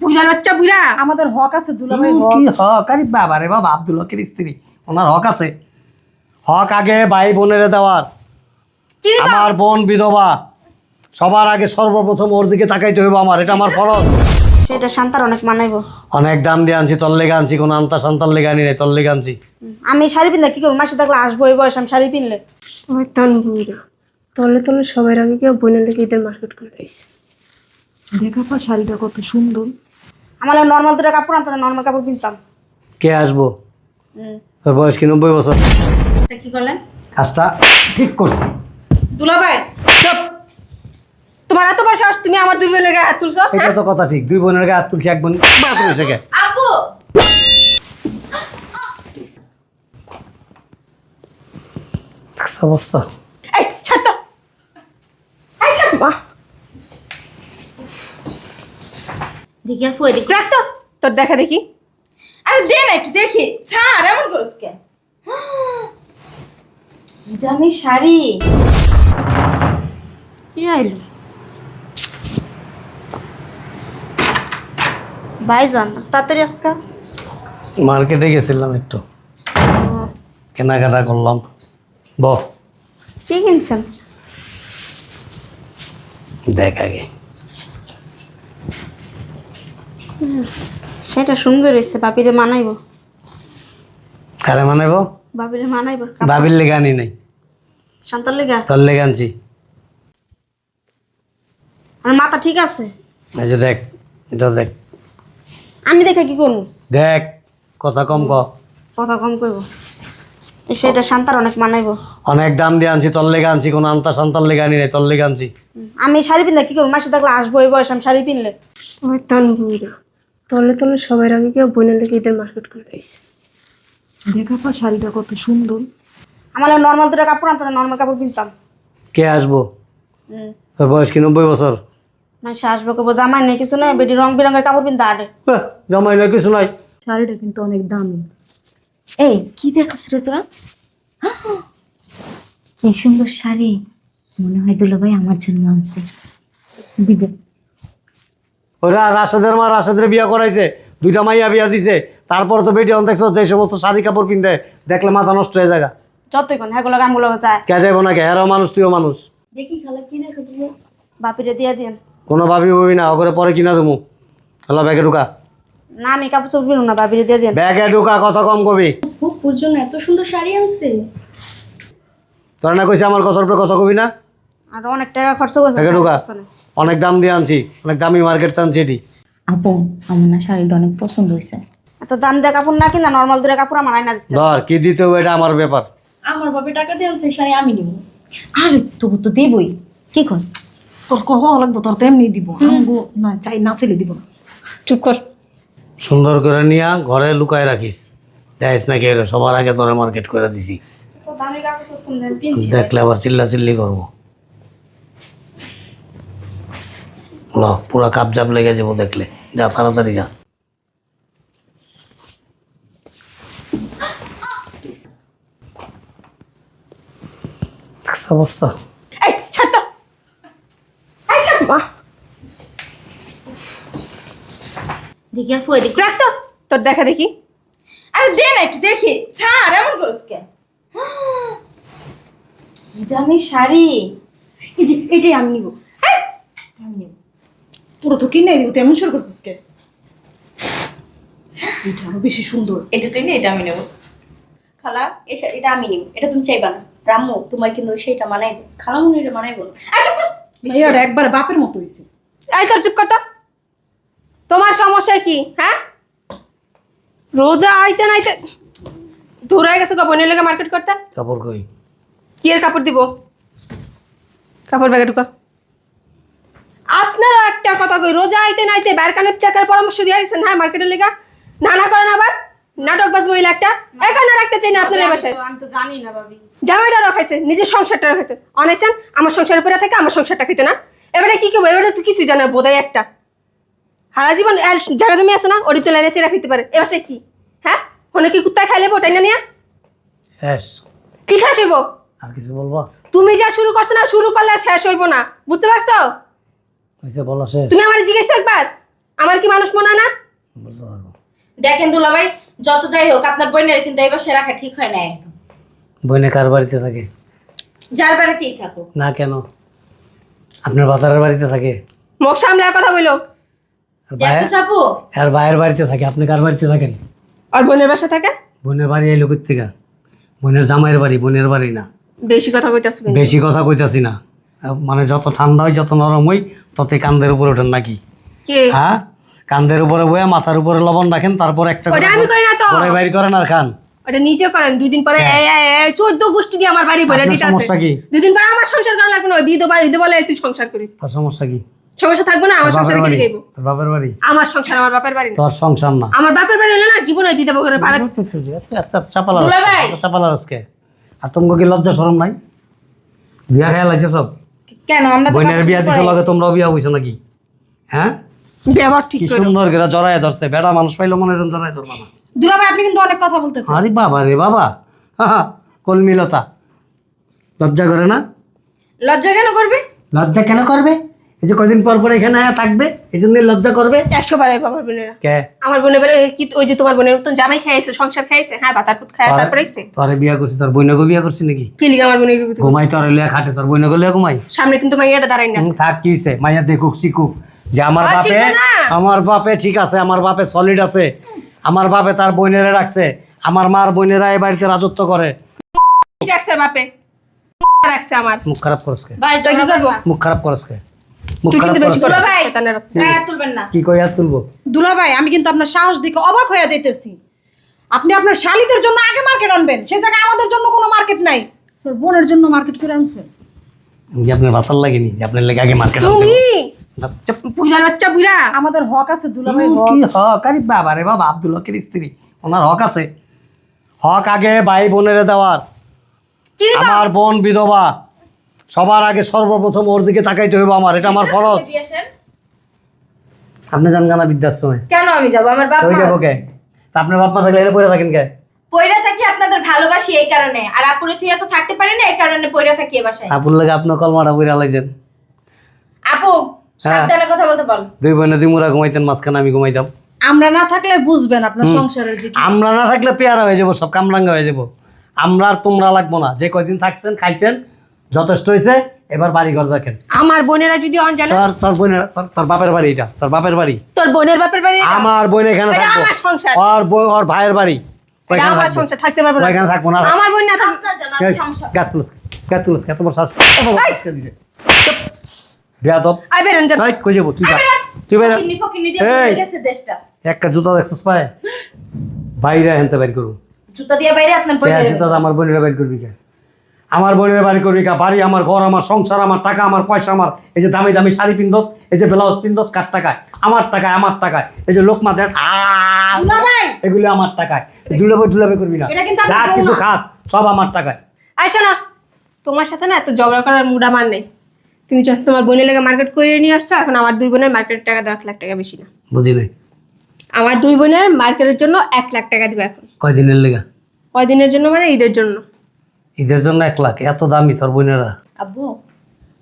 বুড়ার বাচ্চা বুড়া আমাদের হক আছে দুলাভাই কি হক? আরে বাবা রে বাবা আব্দুল হকের স্ত্রী। ওনার হক আছে। হক আগে ভাই বোনের দেওয়ার। আমার বোন বিধবা। সবার আগে সর্বপ্রথম ওর দিকে তাকাইতে হইব আমার এটা আমার ফরজ। সেটা শান্তার অনেক মানাইবো। অনেক দাম দিয়ে আনছি তোর লেগে আনছি কোনো আন্তা সন্তান লেগে আনি নাই তোর লেগে আনছি। আমি শাড়ি পিনলে কি করব? মাসে থাকলে আসব এই বয়স আমি শাড়ি পিনলে। শয়তান বুড়া। তলে তলে সবার আগে কেউ বোনের লেগে ঈদের মার্কেট করে রয়েছে দেখা পা শাড়িটা কত সুন্দর। আমার নর্মাল দুটো কাপড় আনতাম নর্মাল কাপড় কিনতাম। কে আসব? তোর বয়স কি নব্বই বছর? এটা কি করলেন? কাজটা ঠিক করছি। দুলাভাই চুপ! তোমার এত বড় সাহস তুমি আমার দুই বোনের গায়ে হাত তুলছো এটা তো কথা ঠিক দুই বোনের গায়ে হাত তুলছি এক বোন বাদ হয়েছে কে আপু অবস্থা এই ছাড় তো এই ছাড় মা দেখি আপু এদিক রাখ তো তোর দেখা দেখি। আরে দে না একটু দেখি। ছাড় এমন করস কেন কি দামি শাড়ি। কি আইলো? ভাইজান তাড়াতাড়ি আজকা মার্কেটে গেছিলাম একটু। কেনাকাটা করলাম। ব। কি কিনছেন? দেখ আগে। সেটা সুন্দর হয়েছে বাপিরে মানাইবো। কারে মানাইব? বাপিরে মানাইবো ভাবির লেগে আনি নাই। শান্তার লেগা? তোর লেগে আনছি। আমার মাথা ঠিক আছে? এই যে দেখ এটা দেখ। আমি দেখে কি করব? দেখ কথা কম ক। কথা কম করব। সেটা শান্তার অনেক মানাইবো। অনেক দাম দিয়ে আনছি তোর লেগে আনছি কোনো আন্তা সন্তান লেগে আনি নাই তোর লেগে আনছি। আমি শাড়ি পিনলে কি করব? মাসে থাকলে আসব এই বয়স আমি শাড়ি পিনলে। শয়তান বুড়া। তলে তলে সবার আগে কেউ বোনের লেগে ঈদের মার্কেট করে রয়েছে দেখা পা শাড়িটা কত সুন্দর। আমার নর্মাল দুটো কাপড় আনতাম নর্মাল কাপড় কিনতাম। কে আসব? হুম। তোর বয়স কি নব্বই বছর? মাসে আসব কেবো জামাই নেই কিছু নয় বেটি রং বেরঙের কাপড় পিনতে আটে। হ্যাঁ, জামাই নয় কিছু নাই। শাড়িটা কিন্তু অনেক দামি। এই কি দেখছ রে তোরা? এই সুন্দর শাড়ি। মনে হয় দুলাভাই আমার জন্য আনছে। দিবে। ওরা রাশেদের মা রাশেদের বিয়া করাইছে দুইটা মাইয়া বিয়া দিছে। তারপর তো বেটি অন দেখছ যে সমস্ত শাড়ি কাপড় পিনতে। দেখলে মাথা নষ্ট হয়ে যায় যতই কোন হ্যাঁ গামগুলো চায় কে যাইব না কে হেরাও মানুষ তুইও মানুষ। দেখি খালা কি দেখো বাপিরে দিয়ে দিন। কোনো ভাবি ভাবি না ওকে পরে কিনা দেবো। হ্যালো ব্যাগে ঢুকা। না আমি কাপড় কিনুম না বাপিরে দিয়ে দিন। ব্যাগে ঢুকা কথা কম কবি। ফুপুর জন্য এত সুন্দর শাড়ি আনছে। তোর না কইছে আমার কথার উপরে কথা কবি না? আর অনেক টাকা খরচ করছে ব্যাগে ঢুকা। অনেক দাম দিয়ে আনছি অনেক দামি মার্কেট আনছি এটি। আপু আমার না শাড়িটা অনেক পছন্দ হয়েছে। এত দাম দিয়ে কাপড় না কিনা নর্মাল দূরে কাপড় আমার আয়না দিতে ধর কি দিতে হবে এটা আমার ব্যাপার। আমার বাবা টাকা দিয়ে আনছে শাড়ি আমি নিব। আরে তবু তো দেবই। কি কস? তোর কত লাগবে তোর তেমনি দিব। আমগো না চাই না ছেলে দিব না। চুপ কর। সুন্দর করে নিয়া ঘরে লুকায় রাখিস। যাইস না কে সবার আগে তোরা মার্কেট করে দিছি। তো। দেখলে আবার চিল্লা চিল্লি করব। ল পুরা কাপ জাপ লেগে যাব দেখলে। যা, তাড়াতাড়ি যা। অবস্থা। দেখি আপু তোর দেখা আরে, দে না একটু, দেখি। ছাড়, এমন করস কেন কি দামি শাড়ি। এই যে, এটাই আমি নিব। আমি নিব। পুরো তো কিনে দিব তেমন শুরু করছিস কে? এটা আরও বেশি সুন্দর। এটা তুই নে এটা আমি নেব। খালা শা- এটা আমি নিব। এটা তুমি চাইবা না। রাম্মু তোমার কিন্তু সেইটা মানাইবে খালা মনে এটা মানাইবো না। এই ভাইয়াটা একবার বাপের মতো হয়েছে এই তোর চুপ কর তোমার সমস্যা কি হ্যাঁ? রোজা আইতে নাইতে দূর হয়ে গেছে গো বোনের লেগে মার্কেট করতে। কাপড় কই? কি এর কাপড় দিব? কাপড় ব্যাগে ঢুকা। আপনারও একটা কথা কই রোজা আইতে নাইতে ব্যারকানের চাকার পরামর্শ দিয়ে দিয়েছেন হ্যাঁ মার্কেটের লেগা? না না করেন আবার? নাটকবাজ মহিলা একটা? এখানে রাখতে চাই না আপনার বাসায়। আমি তো জানি না ভাবি। জামাইটা রাখাইছে নিজের সংসারটা রাখাইছে। অনাইছেন আমার সংসারের উপরে থেকে আমার সংসারটা খেতে না। এবারে কি করব? এবারে তো কিছুই জানা বোধহয় একটা। হারা জীবন আর জায়গা জমি আছে না ওরি তো লাইনে চেরা খেতে পারে। এ বাসায় কি? হ্যাঁ? ফোনে কি কুত্তায় খাইলে ওটাই না নিয়া? শেষ। কি শেষ হইব? আর কিছু বলব? তুমি যা শুরু করছ না শুরু করলে আর শেষ হইব না। বুঝতে পারছ? হয়েছে বলো শেষ। তুমি আমার জিজ্ঞেস একবার আমার কি মানুষ মনে হয় না? দেখেন দুলাভাই যত যাই হোক আপনার বোনের কিন্তু এই বাসায় রাখা ঠিক হয় না একদম। বইনে কার বাড়িতে থাকে? যার বাড়িতেই থাকো না কেন? আপনার বাতারের বাড়িতে থাকে? মুখ সামলে কথা বলো। আর আর ভাইয়ের বাড়িতে থাকে? আপনি কার বাড়িতে থাকেন? আর বোনের বাসা থাকে? বোনের বাড়ি এই লোকের থেকে বোনের জামাইয়ের বাড়ি বোনের বাড়ি না। বেশি কথা কইতাছ কিন্তু বেশি কথা কইতাছি না। মানে যত ঠান্ডা হয় যত নরম হই ততই কান্দের উপরে ওঠেন নাকি? হ্যাঁ? কান্দের উপরে বয়ে মাথার উপরে লবণ রাখেন তারপর একটা আমি করি না তো। পরে বাইর করেন আর খান। ওটা নিজে করেন দুই দিন পরে এই, চোদ্দ গোষ্ঠী দিয়ে আমার বাড়ি ভরে দিতে সমস্যা কি? দুই দিন পরে আমার সংসার করা লাগবে না বিধবা বলে তুই সংসার করিস। তোর সমস্যা কি? সমস্যা থাকবে না আমার সংসারে বাপের কেটে যাইব তোর বাপের বাড়ি? আমার সংসার আমার বাপের বাড়ি তোর সংসার না। আমার বাপের বাড়ি হলে না জীবনে বিধবা করে ভাড়া চাপালা। চাপালা আজকে আর তোমাকে কি লজ্জা শরম নাই? বিয়া খেয়াল আছে সব? কেন? আমরা বোনের বিয়াতে বিয়া লগে তোমরাও বিয়া হইছো নাকি? হ্যাঁ? ব্যবহার ঠিক কি করে। সুন্দর করে জড়ায় ধরছে। বেড়া মানুষ পাইলো মনে এরকম জড়ায় ধরবা না। দুলাভাই আপনি কিন্তু অনেক কথা বলতেছেন। আরে বাবা রে বাবা। কলমিলতা। লজ্জা করে না? লজ্জা কেন করবে? লজ্জা কেন করবে? এই যে কদিন পর পর এখানে আয়া থাকবে এই জন্য লজ্জা করবে? একশো বার আমার বোনেরা। কে? আমার বোনের বেলা কি ওই যে তোমার বোনের মতন জামাই খাইছে সংসার খাইছে হ্যাঁ বাতার পুত খায় তারপরে আইছে তোরে বিয়া করছি তোর বিয়া করছি নাকি? কি লিগে আমার বোনের ঘুমাই তোর লিয়া খাটে তোর লিয়া ঘুমাই? সামনে কিন্তু মাইয়াটা দাঁড়াই না। থাক কি হইছে? মাইয়া দেখুক শিখুক যে আমার বাপে আমার বাপে ঠিক আছে আমার বাপে সলিড আছে। আমার বাপে তার বইনেরে রাখছে। আমার মার বোনেরা এই বাড়িতে রাজত্ব করে। রাখছে বাপে? রাখছে আমার? মুখ খারাপ করস কে? ভাই তো কি করব? মুখ খারাপ করস কে? মুখ তুই কিন্তু বেশি করে ভাই শয়তানের বাচ্চা। গায়ে হাত তুলবেন না। কি কই আর তুলবো? দুলাভাই আমি কিন্তু আপনার সাহস দেখে অবাক হয়ে যাইতেছি। আপনি আপনার শালিদের জন্য আগে মার্কেট আনবেন সেই জায়গায় আমাদের জন্য কোনো মার্কেট নাই। তোর বোনের জন্য মার্কেট করে আনছেন যে আপনার ভাতার লাগেনি আপনার লেগে আগে মার্কেট তুমি? চুপ। বাচ্চা বুড়া আমাদের হক আছে দুলাভাই হক। কি হক? আরে বাবা রে বাবা আব্দুল হকের স্ত্রী। ওনার হক আছে। হক আগে ভাই বোনের দেওয়ার? আমার বোন বিধবা। সবার আগে সর্বপ্রথম ওর দিকে তাকাইতে হইব আমার এটা আমার ফরজ। আপনি জান গানা বৃদ্ধাশ্রমে। কেন আমি যাব? আমার বাপ ওই মা যাব। কে তা আপনার বাপ মা থাকলে এর পরে থাকেন কে? পয়রা থাকি আপনাদের ভালোবাসি এই কারণে আর আপুরে থেকে তো থাকতে পারি না এই কারণে পয়রা থাকি এ বাসায়। আপুর লাগে আপনার কলমাটা বইরা লাইতেন আপু সাবধানে কথা বলতে বল। দুই বোনে দুই মুরা ঘুমাইতেন মাঝখানে আমি ঘুমাইতাম। আমরা না থাকলে বুঝবেন আপনার সংসারের যে কি। আমরা না থাকলে পেয়ারা হয়ে যাব সব কামরাঙ্গা হয়ে যাব। আমরা আর তোমরা লাগবো না। যে কয়দিন থাকছেন খাইছেন যথেষ্ট হয়েছে এবার বাড়ি ঘর দেখেন। আমার বোনেরা যদি তোর তোর বোনের তোর- তোর বাপের বাড়ি এটা তোর বাপের বাড়ি। তোর বোনের বাপের বাড়ি এটা? আমার বোন এখানে এটা থাকব। আমার সংসার। ওর ভাইয়ের বাড়ি। এটা ওইখানে আমার থাকব। সংসার থাকতে পারব না। ওইখানে থাকব না। আমার বোন না থাক- আপনার জন্য আর সমস্যা গাছ তুলস গাছ তুলস এত বড় শ্বাস এত বড় শ্বাস কে দিছে? চুপ। বেয়াদব। আই বেরেন যান। তাই কই যাব? তুই যা। তুই বেরা। ফকিন্নি ফকিন্নি দিয়ে এই। ভরে গেছে দেশটা। একটা জুতা দেখছিস পায়ে? বাইরে হেনতে বাইর করব। জুতা দিয়ে বাইরে আপনার বই এই জুতা আমার বোনের বাড়ি করবি কে? আমার বোনের বাড়ি করবি কা বাড়ি আমার ঘর আমার সংসার আমার টাকা আমার পয়সা আমার এই যে দামি দামি শাড়ি পিন্দোস এই যে ব্লাউজ পিন্দোস কার টাকায়? আমার টাকায় আমার টাকায়। এই যে লোকমা দেশ এগুলি আমার টাকায়। জুলাবে জুলাবে করবি না। এটা যা কিছু খাস সব আমার টাকায়। আই না তোমার সাথে না এত ঝগড়া করার মুড আমার নেই। তুমি যখন তোমার বোনের লেগে মার্কেট করে নিয়ে আসছো এখন আমার দুই বোনের মার্কেট টাকা দেওয়া এক লাখ টাকা বেশি না। বুঝি নাই আমার দুই বোনের মার্কেটের জন্য এক লাখ টাকা দিবে এখন। কয়দিনের লেগা? কয়দিনের জন্য মানে ঈদের জন্য। ঈদের জন্য এক লাখ এত দামি তোর বোনেরা। আব্বু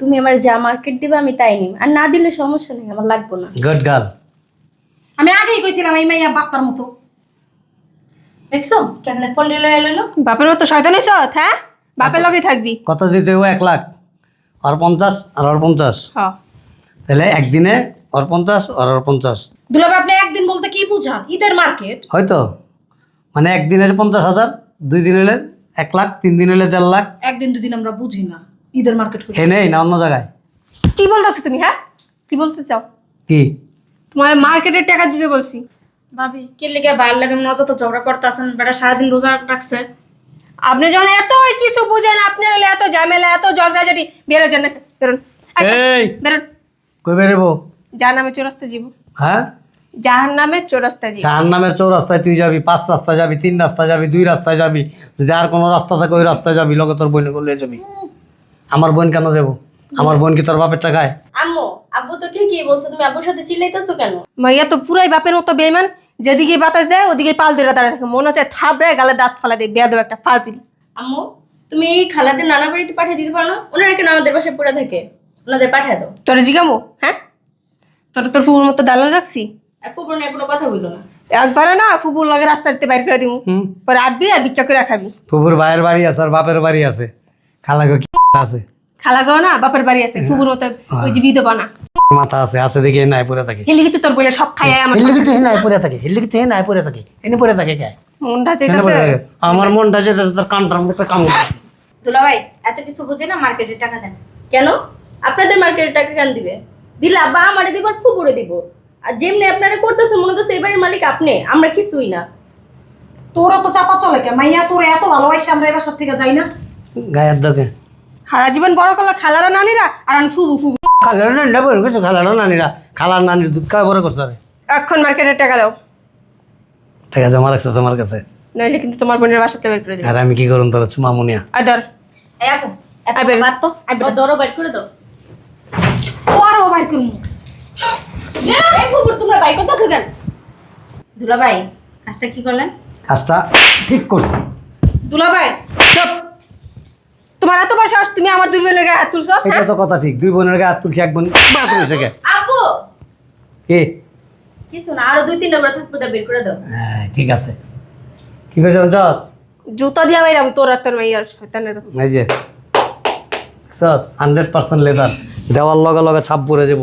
তুমি আমার যা মার্কেট দিবে আমি তাই নিম। আর না দিলে সমস্যা নেই আমার লাগবে না। গুড গার্ল আমি আগেই কইছিলাম এই মাইয়া বাপার মতো। দেখছ? কেমনে পল্লি লয়ে এলো বাপের মতো শয়তান হয়েছ হ্যাঁ বাপের লগে থাকবি। কত দিতে হইব? এক লাখ। আর পঞ্চাশ আর আর পঞ্চাশ। হ্যাঁ তাহলে একদিনে আর পঞ্চাশ আর আর পঞ্চাশ। দুলাভাই আপনি একদিন বলতে কি বুঝান? ঈদের মার্কেট হয়তো। মানে একদিনের পঞ্চাশ হাজার দুই দিন হলে এক লাখ তিন দিন হলে দেড় লাখ। একদিন দুদিন আমরা বুঝি না। ঈদের মার্কেট করি হে নেই না অন্য জায়গায়। কি বলতেছো তুমি হ্যাঁ? কি বলতে চাও? কি? তোমার মার্কেটের টাকা দিতে বলছি। ভাবি কে লেগে বাইর লাগে অযথা ঝগড়া করতেছেন বেটা সারাদিন রোজা রাখছে। আপনি যখন এত কিছু বুঝেন আপনি হলে এত ঝামেলা এত ঝগড়াঝাটি বেরো যান না বেরোন। আচ্ছা, এই! বেরোন। কই বেরোবো? যার নামে চৌরাস্তা জীব হ্যাঁ? যাহার নামে চৌরাস্তা জীব চার নামের চৌরাস্তায় তুই যাবি পাঁচ রাস্তায় যাবি তিন রাস্তায় যাবি দুই রাস্তায় যাবি। যদি আর কোনো রাস্তা থাকে ওই রাস্তায় যাবি। লগে তোর বোনে করলে যাবি। আমার বোন কেন যাব? আমার বোন কি তোর বাপের টাকায়? আম্মু আব্বু তো ঠিকই বলছো তুমি আব্বুর সাথে চিল্লাইতেছো কেন? মাইয়া তো পুরাই বাপের মতো বেইমান যেদিকে বাতাস দেয় ওদিকে পাল ধরে দাঁড়ায় থাকে। মনে হচ্ছে থাবড়ায় গালে দাঁত ফালা দিয়ে বেয়াদব একটা ফাজিল। আম্মু তুমি এই খালাদের নানা বাড়িতে পাঠিয়ে দিতে পারো না? ওনারা কেন আমাদের বাসায় পড়ে থাকে? ওনাদের পাঠিয়ে দাও। তোর জিগামো হ্যাঁ? তোর তোর ফুল মতো দালাল রাখছি? আর ফুপুর নিয়ে কোনো কথা বলল না। একবারে না ফুপুর লগে রাস্তাতে বাইর করে দিমু। হুম। পরে আটবি আর করে খাবি। ফুপুর ভাইয়ের বাড়ি আছে আর বাপের বাড়ি আছে। খালাগো কি আছে? খালা না বাপের বাড়ি আছে। ফুপুর মতো ওই যে বিধবা না। মাথা আছে আছে দেখি নাই পরে থাকে। হেলি কিন্তু তোর বলে সব খাই আমার হিল্লি কিন্তু নাই পরে থাকে হিল্লি কিন্তু নাই পরে থাকে এনে পরে থাকে কে? মনটা আমার মনটা যেতেছে তোর কানটার মধ্যে কাম দুলাভাই এত কিছু বুঝে না মার্কেটে টাকা দেন। কেন? আপনাদের মার্কেটে টাকা কেন দিবে? দিলে বা আমারে দিব আর ফুপুরে দিব। আর যেমনি আপনারা করতেছেন মনে করছে এবারের মালিক আপনি আমরা কিছুই না। তোরা তো চাপা চলে কে? মাইয়া তোর এত ভালো ভালোবাসি আমরা এবার সাথে থেকে যাই না। গায়ের দোকে। সারা জীবন বড় করল খালারা নানিরা আর আমি ফুবু ফুবু। খালার নানিরা বলে কিছু খালার নানিরা। খালার নানির দুধ খাওয়া বড় করছে রে এখন মার্কেটের টাকা দাও। ঠিক আছে আমার কাছে আমার কাছে নইলে কিন্তু তোমার বোনের বাসাতে বের করে দিই আর আমি কি করুন তোর চুমামুনিয়া আর ধর। এই আপু এত আইবেন। বাদ তো। আইবেন দরো বাইট করে দাও। তোরও বাইর করব। এই ফুপুর তোমরা বাইক করতেছো কেন? দুলাভাই কাজটা কি করলেন? কাজটা ঠিক করছে। দুলাভাই চুপ। তোমার এত তুমি আমার দুই বোনের গায়ে হাত তুলছো এটা হ্যাঁ? তো কথা ঠিক দুই বোনের গায়ে হাত তুলছে এক বোন বাদ কে? আপু! এ কিছু না আরও দুই তিনটা করে বের দাও। হ্যাঁ ঠিক আছে। কি কইছ জস জুতা দিয়া বাইরাম তোর আর তোর মাইয়ার শয়তানের। এই যে। সস হান্ড্রেড পার্সেন্ট লেদার দেওয়ার লগে লগে ছাপ পরে যাব।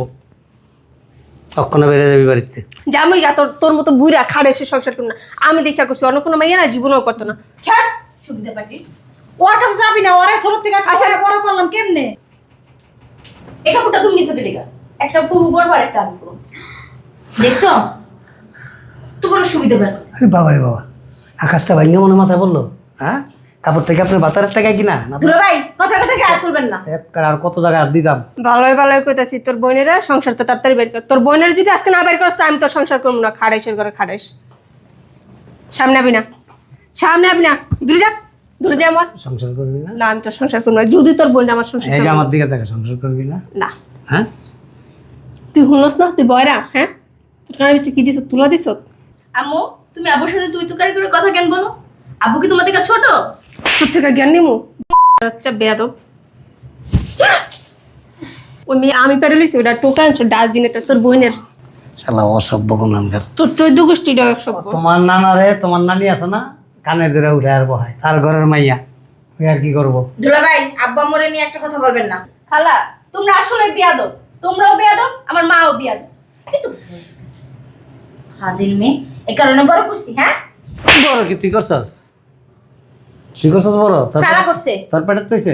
তখন বেড়ে যাবি বাড়িতে? জামুই গা তোর তোর মতো বুড়া খাড়ে সে সংসার করো না। আমি দেখা করছি অন্য কোনো মাইয়া না জীবনও করতো না। ছাড় সুবিধা পাটি। ওর কাছে যাবি না ওরে থেকে খাওয়া বড় করলাম কেমনে? এই কাপড়টা তুমি দিলে একটা ফুবু আর একটা আমি দেখছ? তোমার সুবিধা। আরে বাবা রে বাবা আকাশটা ভাঙে মনে মাথায় বলল হ্যাঁ? কাপড় থেকে আপনার বাতারের টাকায় কিনা? দুলা ভাই কথা কথা হাত তুলবেন না। আর কত জায়গায় হাত দিতাম ভালোই ভালোই কইতাছি তোর বোনেরা সংসার তো তাড়াতাড়ি বের কর তোর বোনের যদি আজকে না বের করছ আমি তোর সংসার করব না। খাড়াইশের করে খাড়াইস। সামনে আবি না। সামনে আবি না। দূরে যা দূরে যা আমার। সংসার করবি না? না আমি তোর সংসার করব না। যদি তোর বোন আমার সংসার এই যে আমার দিকে সংসার করবি না? না। হ্যাঁ? তুই শুনস না? তুই বয়রা হ্যাঁ? তোর কানে কি দিছ? তুলা দিছ? আম্মু তুমি আবুর সাথে তুই তুকারি করে কথা কেন বলো? আব্বু কি তোমার থেকে ছোট? তোর থেকে জ্ঞান নিমু? আচ্ছা বেয়াদব। ওই মেয়ে আমি পেরোলিস ওটা টোকা আনছো ডাস্টবিনে তোর বোনের। শালা অসভ্য গুণানকার তোর চোদ্দ গোষ্ঠী তোমার নানারে তোমার নানি আছে না? কানে ধরে উঠে আর বহায় তার ঘরের মাইয়া। ওই আর কি করব? দুলা ভাই আব্বা মরে নিয়ে একটা কথা বলবেন না। খালা তোমরা আসলে বিয়াদব। তোমরাও বিয়াদব আমার মাও বিয়াদব। কিন্তু হাজিল মেয়ে এ কারণে বড় করছি হ্যাঁ? বড় কি তুই করছস? তুই করছস বড় তোর কারা পেটে- করছে। তোর পেটে তুইছে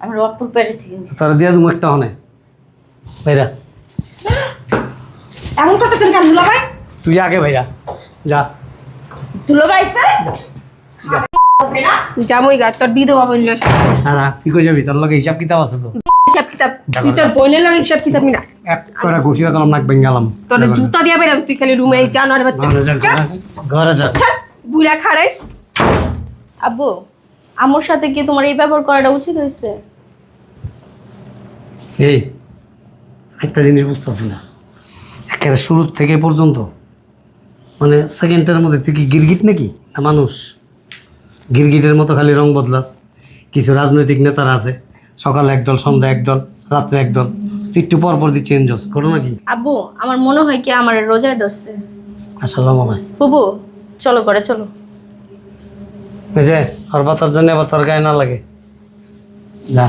আমার অপুর পেটে থেকে হইছে। তোর দিয়া তুমি একটা হনে। ভাইরা। এমন করতেছেন কেন দুলাভাই? তুই আগে ভাইরা যা। দুলা ভাই জামুই গা তোর বিধবা বলল সারা কি কই যাবি? তোর লগে হিসাব কিতাব আছে তো। হিসাব কিতাব তুই তোর বোনের লাগে হিসাব কিতাব না। এক করে ঘুষি রাখলাম নাক বেঙ্গালাম তোর জুতা দিয়া বেরাম তুই খালি রুমে জানোয়ার বাচ্চা। ঘরে যা। ঘরে যা, ঘরে যা। বুড়া খাড়াইস। আব্বু। আমার সাথে কি তোমার এই ব্যবহার করাটা উচিত হয়েছে? এই একটা জিনিস বুঝতেছি না। একেবারে শুরু থেকে পর্যন্ত। মানে সেকেন্ডের মধ্যে তুই কি গিরগিট নাকি? না মানুষ। গিরগিটের মতো খালি রং বদলাস। কিছু রাজনৈতিক নেতারা আছে। সকালে একদল সন্ধ্যা একদল রাত্রে একদল। একটু পর পর দিয়ে চেঞ্জ হস। করো নাকি? আব্বু আমার মনে হয় কি আমার রোজায় ধরছে। হয় ফুবু চলো করে চলো। যে আর বাতার জন্য আবার তোর গায়ে না লাগে। যা।